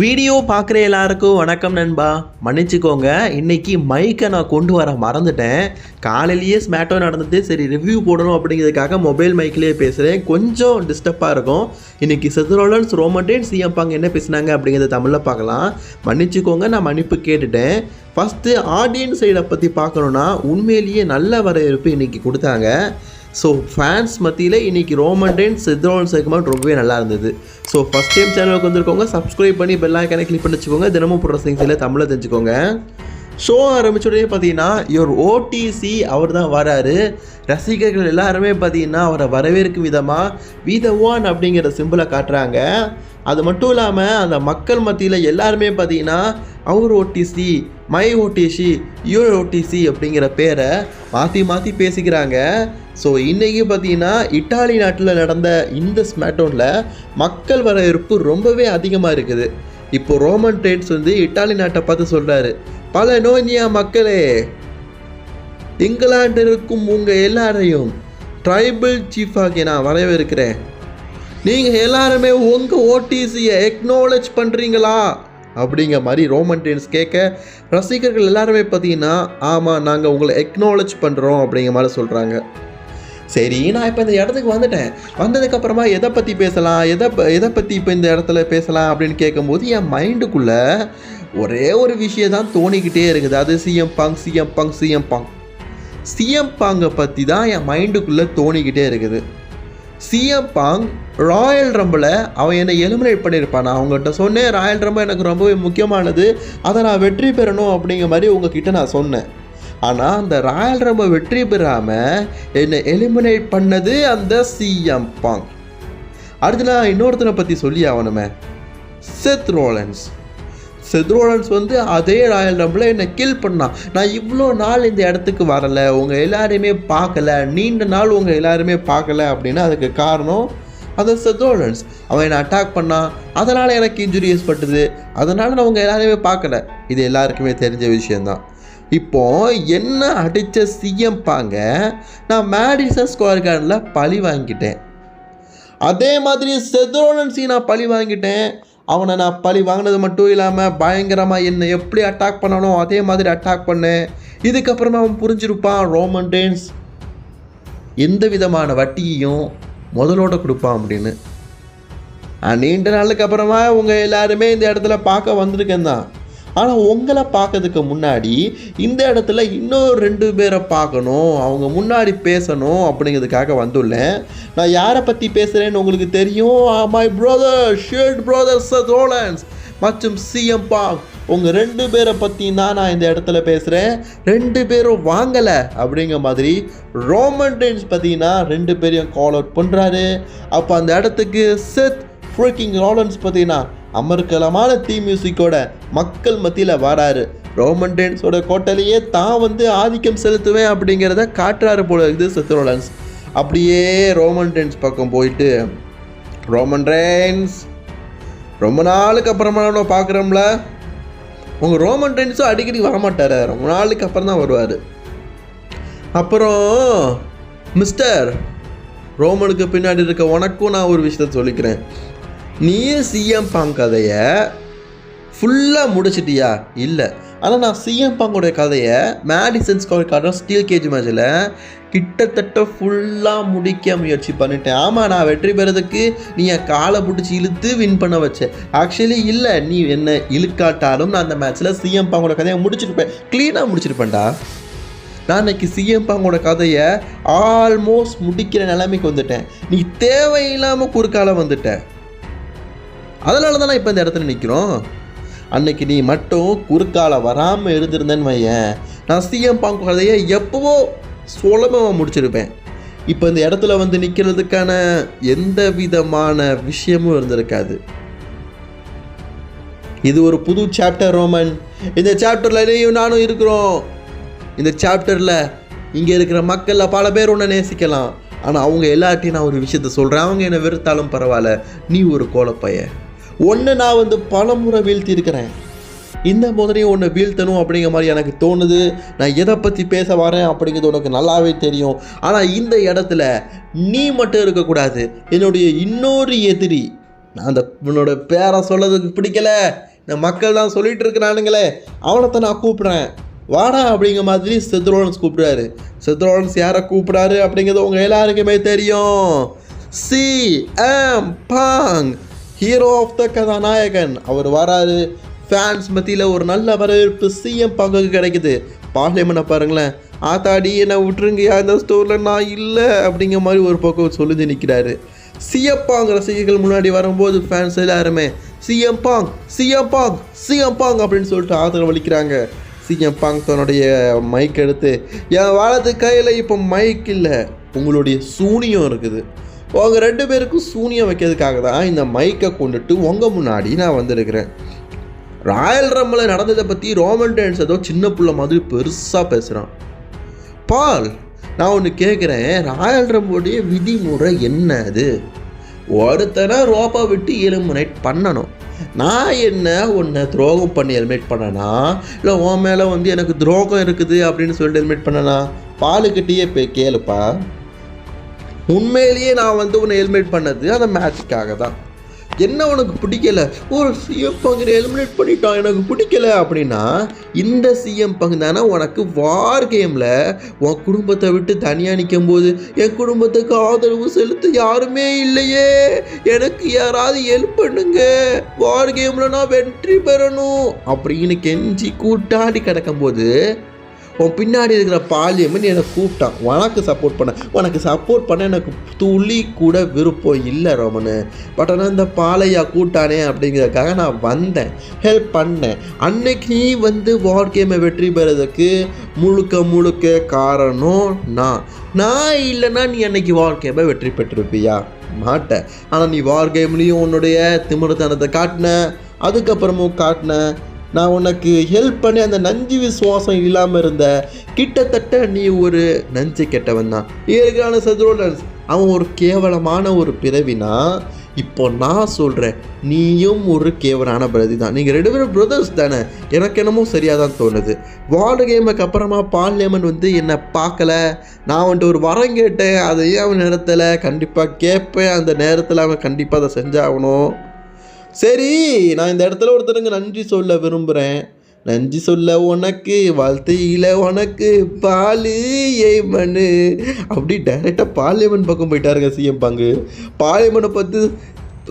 Video பார்க்குற எல்லாருக்கும் வணக்கம் நண்பா. மன்னிச்சுக்கோங்க. இன்னைக்கு மைக்கை நான் கொண்டு வர மறந்துட்டேன். காலையிலேயே ஸ்மேட்டோ நடந்துட்டு சரி ரிவ்யூ போடணும் அப்படிங்கிறதுக்காக மொபைல் மைக்லேயே பேசுகிறேன் கொஞ்சம் டிஸ்டர்பாக இருக்கும். இன்றைக்கி செதுரோலன்ஸ் ரோமண்டேன் சிஎம் பாங்க என்ன பேசினாங்க அப்படிங்கிறத தமிழில் பார்க்கலாம். மன்னிச்சுக்கோங்க நான் மன்னிப்பு கேட்டுட்டேன். ஃபஸ்ட்டு ஆடியன்ஸ் சைடை பற்றி பார்க்கணுன்னா உண்மையிலேயே நல்ல வரவேற்பு இன்னைக்கு கொடுத்தாங்க. ஸோ ஃபேன்ஸ் மத்தியில் இன்னைக்கு ரோமண்டேன் சித்ரோன் செக்மெண்ட் ரொம்பவே நல்லா இருந்தது. ஸோ ஃபஸ்ட் டைம் சேனலுக்கு வந்திருக்கவங்க சப்ஸ்கிரைப் பண்ணி பெல் கிளிக் பண்ணி வச்சுக்கோங்க. தினமும் போடுற செய்தியில் தமிழை தெரிஞ்சுக்கோங்க. ஷோ ஆரம்பிச்ச உடனே பார்த்தீங்கன்னா இவர் ஓடிசி அவர் தான் வராரு. ரசிகர்கள் எல்லாருமே பார்த்தீங்கன்னா அவரை வரவேற்கும் விதமாக வீத ஒன் அப்படிங்கிற சிம்பிளை காட்டுறாங்க. அது மட்டும் இல்லாமல் அந்த மக்கள் மத்தியில் எல்லாருமே பார்த்தீங்கன்னா அவர் ஓடிசி மை ஓடிசி யூர் ஓடிசி அப்படிங்கிற பேரை மாற்றி மாற்றி பேசிக்கிறாங்க. ஸோ இன்றைக்கி பார்த்தீங்கன்னா இட்டாலி நாட்டில் நடந்த இந்த ஸ்மேட்டோனில் மக்கள் வரவேற்பு ரொம்பவே அதிகமாக இருக்குது. இப்போ ரோமன் ட்ரேட்ஸ் வந்து இட்டாலி நாட்டை பார்த்து சொல்கிறாரு பல நோய்னியா மக்களே இங்கிலாந்து இருக்கும் உங்கள் எல்லாரையும் ட்ரைபிள் சீஃபாகி நான் வரவேற்கிறேன். நீங்கள் எல்லாருமே உங்கள் ஓடிசியை எக்னாலஜ் பண்ணுறீங்களா அப்படிங்கிற மாதிரி ரோமன்டென்ஸ் கேட்க ரசிகர்கள் எல்லாருமே பார்த்தீங்கன்னா ஆமாம் நாங்கள் உங்களை எக்னாலஜ் பண்ணுறோம் அப்படிங்கிற மாதிரி சொல்கிறாங்க சரி நான் இப்போ இந்த இடத்துக்கு வந்துட்டேன். வந்ததுக்கப்புறமா எதை பற்றி பேசலாம்? எதை எதை பற்றி இப்போ இந்த இடத்துல பேசலாம் அப்படின்னு கேட்கும்போது என் மைண்டுக்குள்ளே ஒரே ஒரு விஷயம் தான் தோணிக்கிட்டே இருக்குது. அது CM Punk CM Punk CM Punk. CM பாங்கை பற்றி தான் என் மைண்டுக்குள்ளே தோணிக்கிட்டே இருக்குது. சிஎம் பாங் ராயல் ரம்பில் அவன் என்னை எலிமினேட் பண்ணியிருப்பான்? நான் அவங்ககிட்ட சொன்னேன் ராயல் ரம்பு எனக்கு ரொம்பவே முக்கியமானது. அதை நான் வெற்றி பெறணும் அப்படிங்கிற மாதிரி உங்ககிட்ட நான் சொன்னேன். ஆனால் அந்த ராயல் ரம்பை வெற்றி பெறாமல் என்னை எலிமினேட் பண்ணது அந்த சிஎம் பாங். அடுத்து நான் இன்னொருத்தனை பற்றி சொல்லி ஆகணுமே. செத் ரோலன்ஸ். செத்ரோலன்ஸ் வந்து அதே ராயல் ரம்பில் என்னை கில் பண்ணான் நான் இவ்வளோ நாள் இந்த இடத்துக்கு வரலை உங்கள் எல்லாரையுமே பார்க்கல நீண்ட நாள் உங்கள் எல்லாருமே பார்க்கல அப்படின்னா அதுக்கு காரணம் அந்த செதோலன்ஸ் அவன் என்னை அட்டாக் பண்ணான் அதனால் எனக்கு இன்ஜுரி ஏற்பட்டது அதனால் நான் உங்கள் எல்லாரையுமே பார்க்கல. இது எல்லாருக்குமே தெரிஞ்ச விஷயந்தான் இப்போ என்ன அடித்த சிஎம் பாங்க நான் மேடிசன் ஸ்கொயர் கார்டனில் பழி வாங்கிட்டேன். அதே மாதிரி செதோலன்ஸி நான் பழி வாங்கிட்டேன். அவனை நான் பழி வாங்கினது மட்டும் இல்லாமல் பயங்கரமாக என்னை எப்படி அட்டாக் பண்ணானோ அதே மாதிரி அட்டாக் பண்ணேன். இதுக்கப்புறமா அவன் புரிஞ்சிருப்பான் ரோமன் டேன்ஸ் எந்த விதமான வட்டியையும் முதலோட கொடுப்பான் அப்படின்னு. நீண்ட நாளுக்கு அப்புறமா உங்கள் எல்லாருமே இந்த இடத்துல பார்க்க வந்திருக்கேன் தான். ஆனால் உங்களை பார்க்கறதுக்கு முன்னாடி இந்த இடத்துல இன்னும் ரெண்டு பேரை பார்க்கணும். அவங்க முன்னாடி பேசணும் அப்படிங்கிறதுக்காக வந்துள்ளேன். நான் யாரை பற்றி பேசுகிறேன்னு உங்களுக்கு தெரியும்? My brother Shield brothers Rollins மற்றும் சிஎம் பாங் உங்கள் ரெண்டு பேரை பற்றி தான் நான் இந்த இடத்துல பேசுகிறேன் ரெண்டு பேரும் வாங்கலை அப்படிங்கிற மாதிரி ரோமன் டென்ஸ் பார்த்தீங்கன்னா ரெண்டு பேரையும் கால் அவுட் பண்ணுறாரு அப்போ அந்த இடத்துக்கு செத் ஃப்ரீக்கிங் ரோலன்ஸ் பார்த்தீங்கன்னா அமர்க்கலமான தீ மியூசிக்கோட மக்கள் மத்தியில் வராரு. ரோமன் டென்ஸோட கோட்டையிலேயே தான் வந்து ஆதிக்கம் செலுத்துவேன் அப்படிங்கிறத காட்டுறாரு போல இருக்குது செத்ரோலன்ஸ் அப்படியே ரோமன் டேன்ஸ் பக்கம் போயிட்டு ரோமன் டேன்ஸ் ரொம்ப நாளுக்கு அப்புறமா நான் பார்க்குறோம்ல. உங்கள் ரோமன் டென்ஸும் அடிக்கடி வரமாட்டார். ரொம்ப நாளுக்கு அப்புறம் தான் வருவார். அப்புறம் மிஸ்டர் ரோமனுக்கு பின்னாடி இருக்க உனக்கும் நான் ஒரு விஷயத்த சொல்லிக்கிறேன். நீ சிஎம் பாங் கதையை ஃபுல்லாக முடிச்சிட்டியா? இல்லை. ஆனால் நான் சிஎம் பாங்கோடைய கதையை Madison Square Garden steel cage மேட்சில் கிட்டத்தட்ட ஃபுல்லாக முடிக்க முயற்சி பண்ணிட்டேன். ஆமாம் நான் வெற்றி பெறதுக்கு நீ என் காலை பிடிச்சி இழுத்து வின் பண்ண வச்சேன் ஆக்சுவலி இல்லை நீ என்ன இழுக்காட்டாலும் நான் அந்த மேட்ச்சில் சிஎம் பாங்கோட கதையை முடிச்சிருப்பேன். க்ளீனாக முடிச்சிருப்பேன்டா. நான் இன்னைக்கு சிஎம் பாங்கோட கதையை ஆல்மோஸ்ட் முடிக்கிற நிலைமைக்கு வந்துட்டேன். நீ தேவையில்லாமல் குறுக்கால வந்துட்டேன் அதனால தானே இப்போ இந்த இடத்துல நிற்கிறோம் அன்னைக்கு நீ மட்டும் குறுக்கால வராமல் இருந்திருந்தேன்னு வையேன். நான் சிஎம் பாங்கு கதையை எப்போவோ சுலபமாக முடிச்சிருப்பேன். இப்போ இந்த இடத்துல வந்து நிற்கிறதுக்கான எந்த விதமான விஷயமும் இருந்திருக்காது. இது ஒரு புது சாப்டர் ரோமன். இந்த சாப்டரில் நீயும் நானும் இருக்கிறோம். இந்த சாப்டரில் இங்கே இருக்கிற மக்களில் பல பேர் உன்னை நேசிக்கலாம். ஆனால் அவங்க எல்லார்ட்டையும் நான் ஒரு விஷயத்த சொல்கிறேன் அவங்க என்னை வெறுத்தாலும் பரவாயில்ல. நீ ஒரு கோலப்பைய ஒன்று நான் வந்து பல முறை இந்த மாதிரி ஒன்று வீழ்த்தணும் அப்படிங்கிற மாதிரி எனக்கு தோணுது. நான் எதை பற்றி பேச வரேன் அப்படிங்கிறது உனக்கு நல்லாவே தெரியும். ஆனால் இந்த இடத்துல நீ மட்டும் இருக்கக்கூடாது. என்னுடைய இன்னொரு எதிரி. நான் அந்த உன்னோட பேரை சொல்லதுக்கு பிடிக்கல. இந்த மக்கள் தான் சொல்லிகிட்டு இருக்கிறானுங்களே. அவனைத்தான் நான் கூப்பிட்றேன். வாடா அப்படிங்கிற மாதிரி செத்ரோலன்ஸ் கூப்பிடுறாரு. செத்ரோலன்ஸ் யாரை கூப்பிடாரு அப்படிங்கிறது உங்கள் எல்லாருக்குமே தெரியும். C. M. Punk. Hero of the கதாநாயகன். அவர் வராரு. ஃபேன்ஸ் மத்தியில் ஒரு நல்ல வரவேற்பு சிஎம் பங்குக்கு கிடைக்குது. பார்லிமெண்ட்டை பாருங்களேன். ஆத்தாடி என்னை விட்டுருங்கயா இந்த ஸ்டோரில் நான் இல்லை அப்படிங்கிற மாதிரி ஒரு பக்கம் சொல்லுது நிற்கிறாரு சிஎப்பாங் ரசிகர்கள் முன்னாடி வரும்போது ஃபேன்ஸ் எல்லாருமே CM Punk CM Punk CM Punk அப்படின்னு சொல்லிட்டு ஆதரவு அளிக்கிறாங்க. சிஎம் பாங் தன்னுடைய மைக் எடுத்து என் வலது கையில் இப்போ மைக் இல்லை. உங்களுடைய சூனியம் இருக்குது. உங்கள் ரெண்டு பேருக்கும் சூனியம் வைக்கிறதுக்காக தான் இந்த மைக்கை கொண்டுட்டு உங்கள் முன்னாடி நான் வந்திருக்கிறேன். ராயல் ரம்மில் நடந்ததை பற்றி ரோமன் டேன்ஸ் ஏதோ சின்ன பிள்ளை மாதிரி பெருசாக பேசுகிறான் பால் நான் ஒன்று கேட்குறேன் ராயல் ரம்போடைய விதிமுறை என்ன அது? ஒருத்தனை ரோப்பை விட்டு எலிமினேட் பண்ணணும். நான் என்ன உன்னை துரோகம் பண்ணி எலிமினேட் பண்ணனா? இல்லை உன் மேலே வந்து எனக்கு துரோகம் இருக்குது அப்படின்னு சொல்லிட்டு எலிமினேட் பண்ணனா? பாலுக்கிட்டேயே போய் கேளுப்பா. உண்மையிலேயே நான் வந்து உன்னை ஹெல்மெட் பண்ணது அந்த மேட்சுக்காக தான் என்ன உனக்கு பிடிக்கல? ஒரு சிஎம் பங்கு எலிமினேட் பண்ணிட்டான் எனக்கு பிடிக்கல அப்படின்னா இந்த சிஎம் பங்கு தானே உனக்கு வார் கேமில் உன் குடும்பத்தை விட்டு தனியாக நிற்கும் போது என் குடும்பத்துக்கு ஆதரவு செலுத்த யாருமே இல்லையே. எனக்கு யாராவது ஹெல்ப் பண்ணுங்க. வார் கேமில் நான் வெற்றி பெறணும் அப்படின்னு கெஞ்சி கூட்டாடி கிடக்கும்போது உன் பின்னாடி இருக்கிற பாலியம்மன் என்னை கூப்பிட்டான். உனக்கு சப்போர்ட் பண்ண. உனக்கு சப்போர்ட் பண்ண எனக்கு துளி கூட விருப்பம் இல்லை ரோமனு. பட் ஆனால் இந்த பாலையா கூட்டானே அப்படிங்கிறதுக்காக நான் வந்தேன். ஹெல்ப் பண்ணேன். அன்னைக்கு நீ வந்து வார் கேமை வெற்றி பெறதுக்கு முழுக்க முழுக்க காரணம் நான். நான் இல்லைன்னா நீ அன்னைக்கு வார் கேமை வெற்றி பெற்றிருப்பியா? மாட்டேன். ஆனால் நீ வார் கேம்லேயும் உன்னுடைய திமிருத்தனத்தை காட்டின அதுக்கப்புறமும் காட்டின நான் உனக்கு ஹெல்ப் பண்ணி அந்த நஞ்சு விசுவாசம் இல்லாமல் இருந்த கிட்டத்தட்ட நீ ஒரு நஞ்சு கெட்டவன் தான். ஏற்கான சதுரோலன்ஸ் அவன் ஒரு கேவலமான ஒரு பிறவினா இப்போ நான் சொல்கிறேன் நீயும் ஒரு கேவலான பிரதி தான். நீங்கள் ரெண்டு பேரும் பிரதர்ஸ் தானே? எனக்கு என்னமோ சரியாக தான் தோணுது. வார்டு கேமுக்கு அப்புறமா பார்லிமெண்ட் வந்து என்னை பார்க்கல? நான் வந்துட்டு ஒரு வரம் கேட்டேன். அதையும் அவன் நேரத்தில் கண்டிப்பாக கேட்பேன் அந்த நேரத்தில் அவன் கண்டிப்பாக அதை செஞ்சாகணும். சரி நான் இந்த இடத்துல ஒருத்தருங்க நன்றி சொல்ல விரும்புகிறேன் நன்றி சொல்ல உனக்கு வாழ்த்தையில் உனக்கு பாலு ஏமனு. அப்படி டைரெக்டாக பார்லிமெண்ட் பக்கம் போயிட்டாருங்க சிஎம் பங்கு. பார்லிமெண்ட்டை பார்த்து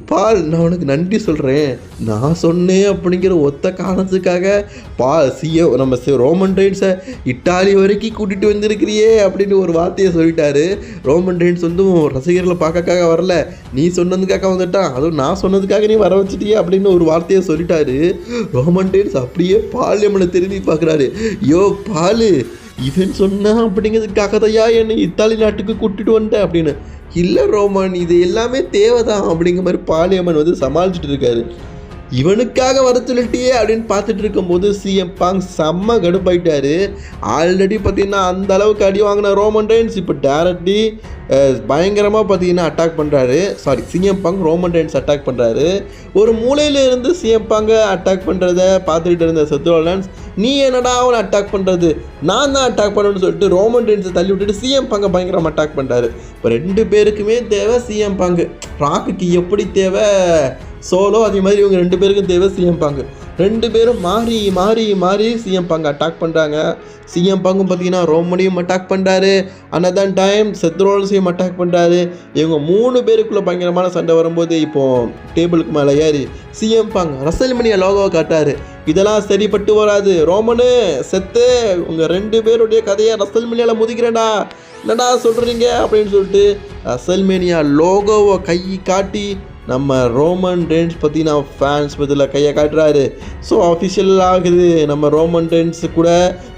பால் நான் உனக்கு நன்றி சொல்கிறேன் நான் சொன்னேன் அப்படிங்கிற ஒத்த காரணத்துக்காக பா சிஎ நம்ம ரோமன் ரெயின்ஸை இட்டாலி வரைக்கும் கூட்டிகிட்டு வந்திருக்கிறியே அப்படின்னு ஒரு வார்த்தையை சொல்லிட்டாரு. ரோமன் ரெயின்ஸ் வந்து ரசிகர்களை பார்க்கக்காக வரல. நீ சொன்னதுக்காக வந்துட்டான். அதுவும் நான் சொன்னதுக்காக நீ வர வச்சிட்டியே அப்படின்னு ஒரு வார்த்தையை சொல்லிட்டாரு. ரோமன் ரெயின்ஸ் அப்படியே பார்லிமெண்ட்டை திரும்பி பார்க்குறாரு. யோ பாலு இவன் சொன்னான் அப்படிங்கிறதுக்காக தையா என்னை இத்தாலி நாட்டுக்கு கூட்டிட்டு வந்துட்டேன் அப்படின்னு. இல்லை ரோமன் இது எல்லாமே தேவைதான் அப்படிங்கிற மாதிரி பாலியம்மன் வந்து சமாளிச்சுட்டு இருக்காரு. இவனுக்காக வர சொல்லிட்டியே அப்படின்னு பார்த்துட்டு இருக்கும்போது சிஎம் பாங் செம்ம கடுப்பாயிட்டாரு. ஆல்ரெடி பார்த்தீங்கன்னா அந்த அளவுக்கு அடி வாங்கின ரோமன் ரெயின்ஸ் இப்போ டேரக்ட்லி பயங்கரமாக பார்த்தீங்கன்னா அட்டாக் பண்ணுறாரு sorry CM Punk Roman Reigns attack பண்ணுறாரு ஒரு மூலையில இருந்து சிஎம் பாங்கை அட்டாக் பண்ணுறத பார்த்துக்கிட்டு இருந்த செத்துரோலன்ஸ் நீ என்னடா அவனை அட்டாக் பண்ணுறது நான் தான் அட்டாக் பண்ணணும்னு சொல்லிட்டு ரோமன் ரெயின்ஸை தள்ளி விட்டுட்டு சிஎம் பாங்க பயங்கரமாக அட்டாக் பண்ணுறாரு இப்போ ரெண்டு பேருக்குமே தேவை சிஎம் பாங்கு ராக்குக்கு எப்படி தேவை? சோலோ அதே மாதிரி இவங்க ரெண்டு பேருக்கும் தேவை சிஎம் பாங்கு. ரெண்டு பேரும் மாறி மாறி மாறி சிஎம் பாங்க அட்டாக் பண்ணுறாங்க சிஎம் பாங்கும் பார்த்தீங்கன்னா ரோமனையும் அட்டாக் பண்ணுறாரு அனதான் டைம் செத்ரோல்ஸையும் அட்டாக் பண்ணுறாரு இவங்க மூணு பேருக்குள்ளே பயங்கரமான சண்டை வரும்போது இப்போது டேபிளுக்கு மேலே ஏறி சிஎம் பாங் ரசல்மணியை லோகோவை காட்டாரு இதெல்லாம் சரிப்பட்டு வராது. ரோமனு செத்து உங்கள் ரெண்டு பேருடைய கதையை ரசல்மணியால் முதிக்கிறேன்டா. என்னடா சொல்கிறீங்க அப்படின்னு சொல்லிட்டு ரசல்மேனியா லோகோவை கை காட்டி நம்ம ரோமன் ட்ரென்ஸ் பற்றி நான் ஃபேன்ஸ் பற்றியில் கையை காட்டுறாரு. ஸோ அஃபிஷியல் ஆகுது. நம்ம ரோமன் டென்ஸ் கூட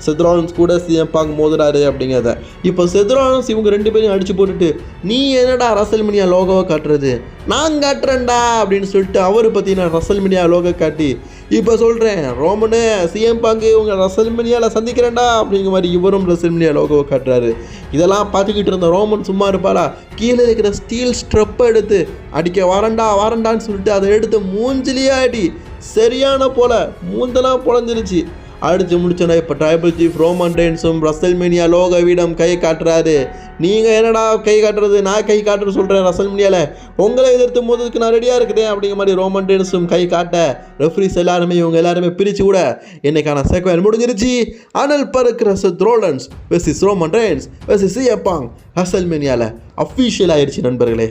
செத்ரான்ஸ் கூட சிஎம் பாங்க மோதுறாரு அப்படிங்கிறத. இப்போ செத்ரான்ஸ் இவங்க ரெண்டு பேரும் அடிச்சு போட்டுட்டு நீ என்னடா ரசல் மினியா லோகோவை காட்டுறது? நான் காட்டுறேன்டா அப்படின்னு சொல்லிட்டு அவர் நான் ரசல் மீடியா லோக காட்டி இப்போ சொல்கிறேன் ரோமனு சிஎம் பாங்கு உங்கள் ரசல்மனியாவில் சந்திக்கிறேன்டா அப்படிங்கிற மாதிரி இவரும் ரசல்மனியா லோகோவை காட்டுறாரு. இதெல்லாம் பார்த்துக்கிட்டு இருந்த ரோமன் சும்மா இருப்பாரா கீழே இருக்கிற ஸ்டீல் ஸ்ட்ரெப்பை எடுத்து அடிக்க வரண்டா வரண்டான்னு சொல்லிட்டு அதை எடுத்து மூஞ்சிலேயே அடி சரியான போல மூந்தெல்லாம் பொழஞ்சிருச்சு. அடித்து முடிச்சோன்னா இப்போ ட்ரைபிள் சீஃப் ரோமன் ரெயின்ஸும் ரசல்மேனியா லோக வீடம் கை காட்டுறாரு. நீங்கள் என்னடா கை காட்டுறது? நான் கை காட்டுறது சொல்கிறேன் ரசல்மேனியாவில் உங்களை எதிர்த்து மோதுறதுக்கு நான் ரெடியாக இருக்கிறேன் அப்படிங்கிற மாதிரி ரோமன் டேன்ஸும் கை காட்ட ரெஃப்ரிஸ் எல்லாருமே இவங்க எல்லாருமே பிரித்து கூட என்னைக்கான செக்வன் முடிஞ்சிருச்சு. அனல் பறக்கிற Rollins versus versus Roman Reigns versus Russell மீனியாவில் அஃபீஷியல் ஆயிடுச்சு நண்பர்களே.